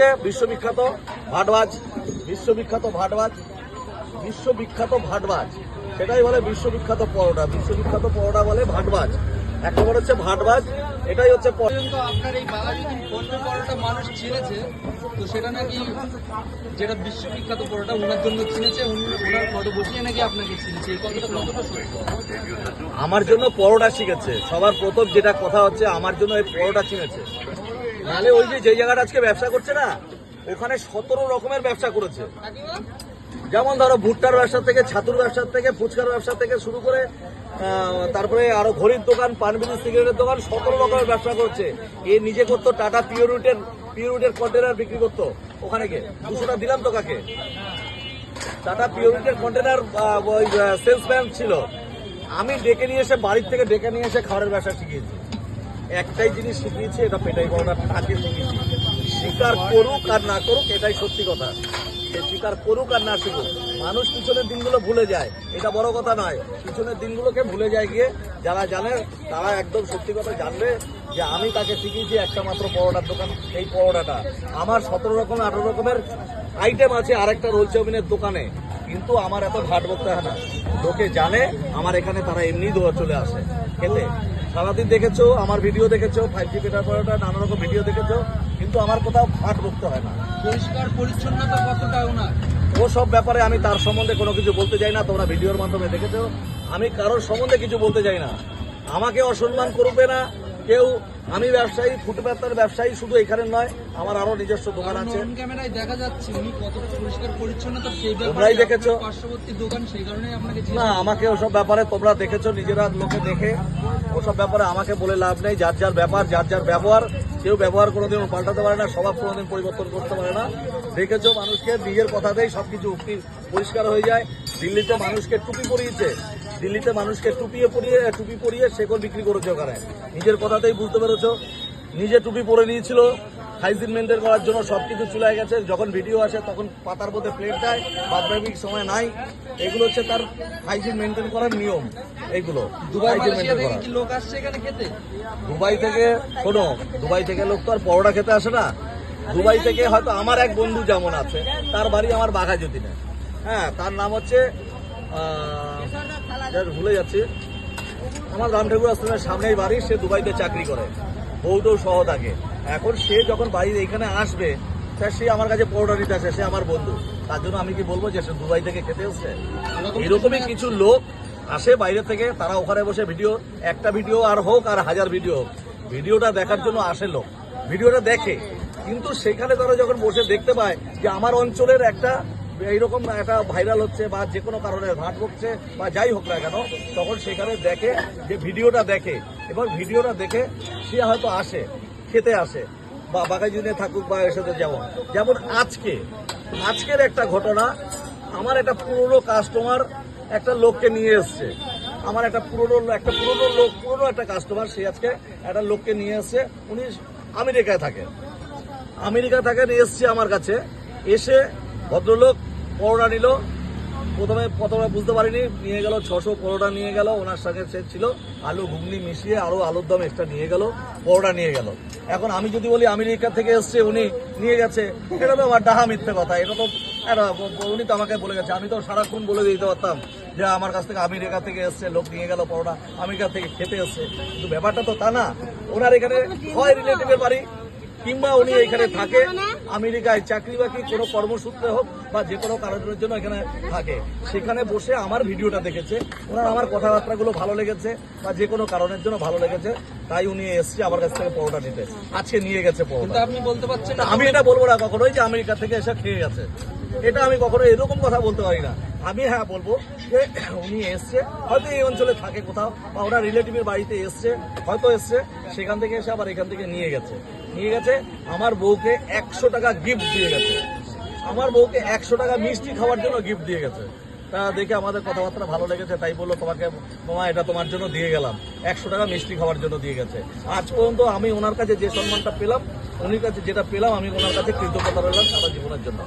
হচ্ছে বিশ্ববিখ্যাত ভাটবাজ বিশ্ববিখ্যাত ভাটবাজ বিশ্ববিখ্যাত ভাটবাজ। সেটাই বলে বিশ্ববিখ্যাত পরোটা বিশ্ববিখ্যাত পরোটা বলে ভাটবাজ। এক নম্বর হচ্ছে ভাটবাজ এটাই হচ্ছে আপনার এই পরোটা মানুষ চিনেছে তো সেটা নাকি যেটা বিশ্ববিখ্যাত পরোটা ওনার জন্য চিনেছে ওনার ফটো বসিয়ে নাকি আপনাকে চিনেছে? এই কথাটা কতটা আমার জন্য পরোটা শিখেছে। সবার প্রথম যেটা কথা হচ্ছে আমার জন্য এই পরোটা চিনেছে। নাহলে ওই যে যে জায়গাটা আজকে ব্যবসা করছে না ওখানে সতেরো রকমের ব্যবসা করেছে। যেমন ধরো ভুট্টার ব্যবসা থেকে, ছাতুর ব্যবসা থেকে, ফুচকার ব্যবসা থেকে শুরু করে তারপরে আরও ঘড়ির দোকান, পান বিড়ি সিগারেটের দোকান, সতেরো রকমের ব্যবসা করছে। এ নিজে করতো টাটা পিওরিটের পিওরিটের কন্টেনার বিক্রি করতো ওখানে গিয়ে। দুশোটা দিলাম তো কাকে? টাটা পিওরিটের কন্টেনার ওই সেলসম্যান ছিল। আমি ডেকে নিয়ে এসে, বাড়ির থেকে ডেকে নিয়ে এসে খাবারের ব্যবসা শিখিয়েছি। একটাই জিনিস শিখিয়েছি, এটা পেটাই বড়টা তাকে শিখিয়েছি স্বীকার করুক আর না করুক, এটাই সত্যি কথা। সে স্বীকার করুক আর না শিখুক। মানুষ পিছনের দিনগুলো ভুলে যায়, এটা বড় কথা নয়। পিছনের দিনগুলোকে ভুলে যায় গিয়ে যারা জানে, তারা একদম সত্যি কথা জানবে যে আমি তাকে শিখিয়েছি একটা মাত্র পরোটার দোকান এই পরোটাটা। আমার সতেরো রকম, আঠারো রকমের আইটেম আছে আরেকটা রোল চাউমিনের দোকানে। কিন্তু আমার এত ঘাট হয় না। লোকে জানে আমার এখানে তারা এমনি দোয়া চলে আসে। খেতে সারাদিন দেখেছ আমার ভিডিও দেখেছ ফাইভ জি পেটার পরোটা নানা রকম ভিডিও দেখেছ কিন্তু আমার কোথাও ফাট বকতে হয় না। পরিষ্কার পরিচ্ছন্নতা কতটা ওনার? ও সব ব্যাপারে আমি তার সম্বন্ধে কোনো কিছু বলতে চাই না তোমরা ভিডিওর মাধ্যমে দেখেছ। আমি কারোর সম্বন্ধে কিছু বলতে চাই না। আমাকে অসম্মান করবে না কেউ আমি ব্যবসায়ী ফুটপাতের ব্যবসায়ী শুধু এখানে নয় আমার আরও নিজস্ব দোকান আছে। ক্যামেরায় দেখা যাচ্ছে উনি কতটা পরিষ্কার পরিচ্ছন্নতা সেই তোমরাই ব্যাপারে দেখেছ। পার্শ্ববর্তী দোকান সেই কারণেই আপনাকে না আমাকে ওসব ব্যাপারে তোমরা দেখেছ নিজেরা লোকে দেখে। ওসব ব্যাপারে আমাকে বলে লাভ নেই যার যার ব্যাপার যার যার ব্যবহার। কেউ ব্যবহার কোনোদিন পাল্টাতে পারে না স্বভাব কোনোদিন পরিবর্তন করতে পারে না। দেখেছ মানুষকে নিজের কথাতেই সবকিছু উক্তি পরিষ্কার হয়ে যায়। দিল্লিতে মানুষকে টুপি পরিয়েছে। দিল্লিতে মানুষকে টুপিয়ে পরিয়ে টুপি পরিয়ে শেকল বিক্রি করেছে ওখানে। নিজের কথাতেই বুঝতে পেরেছ। নিজে টুপি পরে নিয়েছিল। হাইজিন মেনটেন করার জন্য সব কিছু চুলায় গেছে। যখন ভিডিও আসে তখন পাতার মধ্যে প্লেট দেয়। বাদবাকির সময় নাই। এগুলো হচ্ছে তার হাইজিন মেনটেন করার নিয়ম। এইগুলো দুবাই লোক আসছে এখানে খেতে? দুবাই থেকে শোনো দুবাই থেকে লোক তো আর পরোটা খেতে আসে না। দুবাই থেকে হয়তো আমার এক বন্ধু যেমন আছে তার বাড়ি আমার বাঘা যতীনে হ্যাঁ তার নাম হচ্ছে ভুলে যাচ্ছি। আমার রাম ঠাকুর আশ্রমের সামনেই বাড়ি, সে দুবাইতে চাকরি করে। বউটাও সহ থাকে। এখন সে যখন বাড়ির এখানে আসবে, তা সে আমার কাছে পরোটা নিতে আসে, সে আমার বন্ধু। তার জন্য আমি কি বলব যে, সে দুবাই থেকে খেতে এসছে? এরকমই কিছু লোক আসে বাইরে থেকে, তারা ওখানে বসে ভিডিও একটা ভিডিও আর হোক, আর হাজার ভিডিও হোক। ভিডিওটা দেখার জন্য আসে লোক। ভিডিওটা দেখে। কিন্তু সেখানে তারা যখন বসে দেখতে পায় যে, আমার অঞ্চলের একটা এইরকম একটা ভাইরাল হচ্ছে বা যে কোনো কারণে ঘাট হচ্ছে বা যাই হোক না কেন, তখন সেখানে দেখে, যে ভিডিওটা দেখে, এবার ভিডিওটা দেখে সে হয়তো আসে, খেতে আসে, বা বাগাজিনে থাকুক বা এর সাথে যেমন। যেমন আজকে, আজকের একটা ঘটনা, আমার একটা পুরনো কাস্টমার একটা লোককে নিয়ে এসছে। আমার একটা পুরনো একটা পুরনো লোক, পুরনো একটা কাস্টমার সে আজকে একটা লোককে নিয়ে এসছে, উনি আমেরিকায় থাকে। আমেরিকা থেকে নিয়ে এসছে আমার কাছে, এসে ভদ্রলোক পরোটা নিল। প্রথমে প্রথমে বুঝতে পারিনি, নিয়ে গেল ছশো পরোটা নিয়ে গেল, ওনার সঙ্গে সে ছিল। আলু, ঘুগনি মিশিয়ে আরও আলুর দম এক্সট্রা নিয়ে গেল পরোটা নিয়ে গেল। এখন আমি যদি বলি আমেরিকা থেকে এসছে উনি, নিয়ে গেছে, এটা তো আমার ডাহা মিথ্যে কথা, এটা তো উনি তো আমাকে বলে গেছে, আমি তো সারাক্ষণ বলে দিতে পারতাম যে আমার কাছ থেকে আমেরিকা থেকে এসছে, লোক নিয়ে গেল পরোটা আমেরিকা থেকে খেতে এসছে। কিন্তু ব্যাপারটা তো তা না, ওনার এখানে হয় রিলেটিভের বাড়ি, কিংবা উনি এখানে থাকে। আমেরিকায় চাকরি বাকরি কোনো কর্মসূত্রে হোক বা যে কোনো কারণের জন্য এখানে থাকে। সেখানে বসে আমার ভিডিওটা দেখেছে ওনার আমার কথাবার্তাগুলো ভালো লেগেছে বা যে কোনো কারণের জন্য ভালো লেগেছে তাই উনি এসছে আমার কাছ থেকে পরোটা নিতে। আজকে নিয়ে গেছে পরোটা। আপনি বলতে পারছেন আমি এটা বলব না কখনোই যে আমেরিকা থেকে এসে খেয়ে গেছে। এটা আমি কখনো এরকম কথা বলতে পারি না। আমি হ্যাঁ বলব যে উনি এসছে। হয়তো এই অঞ্চলে থাকে কোথাও, বা ওরা রিলেটিভের বাড়িতে এসছে, হয়তো এসছে, সেখান থেকে এসে আবার এখান থেকে নিয়ে গেছে। নিয়ে গেছে, আমার বউকে একশো টাকা গিফট দিয়ে গেছে। আমার বউকে একশো টাকা মিষ্টি খাওয়ার জন্য গিফট দিয়ে গেছে। তা দেখে আমাদের কথাবার্তা ভালো লেগেছে, তাই বলল, তোমাকে মামা, এটা তোমার জন্য দিয়ে গেলাম। একশো টাকা মিষ্টি খাওয়ার জন্য দিয়ে গেছে। আজ পর্যন্ত আমি ওনার কাছে যে সম্মানটা পেলাম, উনির কাছে যেটা পেলাম, আমি ওনার কাছে কৃতজ্ঞতা রইলাম সারা জীবনের জন্য।